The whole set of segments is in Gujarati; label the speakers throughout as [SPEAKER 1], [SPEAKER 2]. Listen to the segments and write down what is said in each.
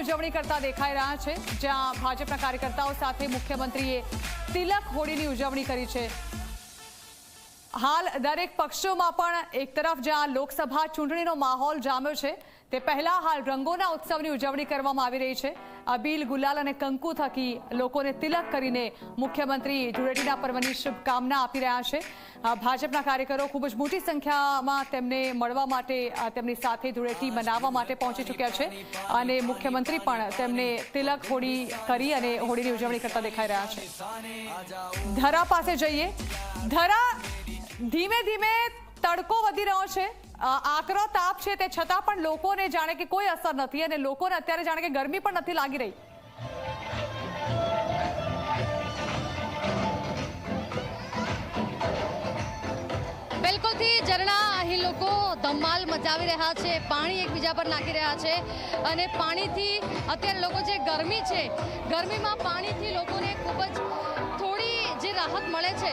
[SPEAKER 1] ઉજવણી કરતા દેખાઈ રહ્યા છે, જ્યાં ભાજપના કાર્યકર્તાઓ સાથે મુખ્યમંત્રીએ તિલક હોળીની ઉજવણી કરી છે. હાલ દરેક પક્ષોમાં પણ એક તરફ જ્યાં લોકસભા ચૂંટણીનો માહોલ જામ્યો છે, તે પહેલા હાલ રંગોના ઉત્સવની ઉજવણી કરવામાં આવી રહી છે. અબીલ, ગુલાલ અને કંકુ થકી લોકોને તિલક કરીને મુખ્યમંત્રી ધૂળેટીના પર્વની શુભકામના આપી રહ્યા છે. ભાજપના કાર્યકરો ખૂબ જ મોટી સંખ્યામાં તેમને મળવા માટે તેમની સાથે ધૂળેટી મનાવવા માટે પહોંચી ચૂક્યા છે. અને મુખ્યમંત્રી પણ તેમને તિલક હોળી કરી અને હોળીની ઉજવણી કરતા દેખાઈ રહ્યા છે. ધરા પાસે જઈએ. ધરા ધીમે ધીમે તડકો વધી રહ્યો છે. આકરો તાપ છે તે છતાં પણ લોકોને જાણે કે કોઈ અસર નથી અને લોકોને અત્યારે જાણે કે ગરમી પણ નથી લાગી રહી.
[SPEAKER 2] બિલકુલથી ઝરણા અહીં લોકો ધમાલ મચાવી રહ્યા છે, પાણી એકબીજા પર નાખી રહ્યા છે અને પાણીથી અત્યારે લોકો જે ગરમી છે, ગરમીમાં પાણીથી લોકોને ખૂબ જ થોડી જે રાહત મળે છે.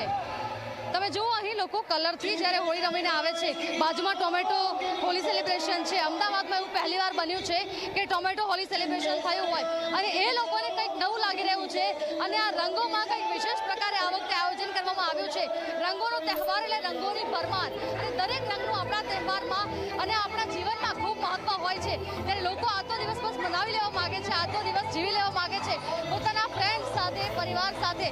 [SPEAKER 2] તમે જુઓ, અહીં લોકો કલરથી જ્યારે હોળી રમીને આવે છે, બાજુમાં ટોમેટો હોળી સેલિબ્રેશન છે. અમદાવાદમાં એવું પહેલીવાર બન્યું છે કે ટોમેટો હોળી સેલિબ્રેશન થયું હોય. અને એ લોકોને કંઈક નવું લાગી રહ્યું છે. અને આ રંગોમાં કંઈક વિશેષ પ્રકારે આ વખતે આયોજન કરવામાં આવ્યું છે. રંગોનો તહેવાર એટલે રંગોની ભરમાર. અને દરેક રંગનું આપણા તહેવારમાં અને આપણા જીવનમાં ખૂબ મહત્વ હોય છે. ત્યારે લોકો આજનો દિવસ બસ મનાવી લેવા માગે છે આજનો દિવસ જીવી લેવા માગે છે. પોતાના ફ્રેન્ડ સાથે, પરિવાર સાથે.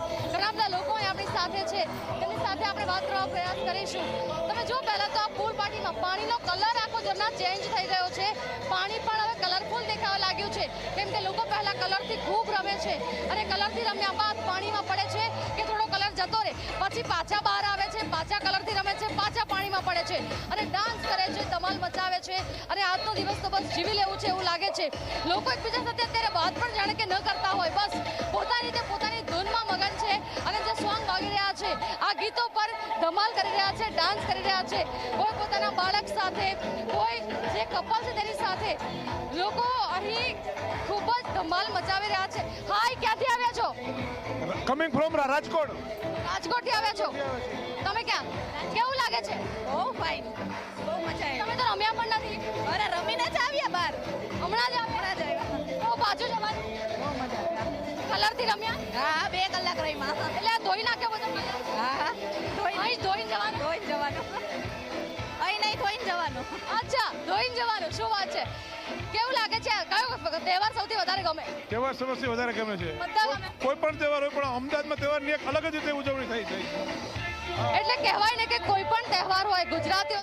[SPEAKER 2] સાથે વાત કરવા પ્રયાસ કરીશું. તમે જો પહેલાં તો આ પૂલ પાર્ટીમાં પાણીનો કલર આખો જમણા ચેન્જ થઈ ગયો છે. પાણી પણ હવે કલરફુલ દેખાવા લાગ્યું છે. કેમ કે લોકો પહેલાં કલરથી ખૂબ રમે છે અને કલરથી રમ્યા બાદ પાણીમાં પડે છે કે થોડો કલર જતો રહે. પછી પાછા બહાર આવે છે, પાછા કલરથી રમે છે, પાછા પાણીમાં પડે છે. અને ડાન્સ કરે છે, ધમાલ મચાવે છે અને આજનો દિવસ તો બસ જીવી લેવું છે એવું લાગે છે. લોકો એકબીજા સાથે અત્યારે વાત પણ જાણે કે ન કરતા હોય. બસ રહ્યા છે ડાન્સ કરી રહ્યા છે. કોઈ પોતાના બાળક સાથે કોઈ જે કપલ છે તેની સાથે. લોકો અહીં ખૂબ જ ધમાલ મચાવી રહ્યા છે. હાય ક્યાંથી આવ્યા છો?
[SPEAKER 3] Coming from Rajkot.
[SPEAKER 2] રાજકોટથી આવ્યા છો? તમે ક્યાં? કેવું લાગે છે?
[SPEAKER 4] બહુ ફાઇન બહુ મજા આવી.
[SPEAKER 2] તમે તો રમ્યા પણ નથી.
[SPEAKER 4] અરે રમીને જ આવ્યા બહાર
[SPEAKER 2] હમણાં જ આવ્યા?
[SPEAKER 4] હમણાં જ આવ્યા.
[SPEAKER 2] તો પાછું જવાનું?
[SPEAKER 4] બહુ મજા આવ્યા
[SPEAKER 2] કલરથી રમ્યા?
[SPEAKER 4] હા હા બે કલાક રહીમાં
[SPEAKER 2] એટલે ધોઈ નાખ્યો બધો કલર તહેવાર સૌથી વધારે ગમે.
[SPEAKER 3] તહેવાર સૌથી વધારે ગમે છે. કોઈ પણ તહેવાર હોય પણ અમદાવાદમાં તહેવારની એક અલગ જ રીતે ઉજવણી થઈ છે.
[SPEAKER 2] એટલે કહેવાય ને કે કોઈ પણ તહેવાર હોય ગુજરાતીઓ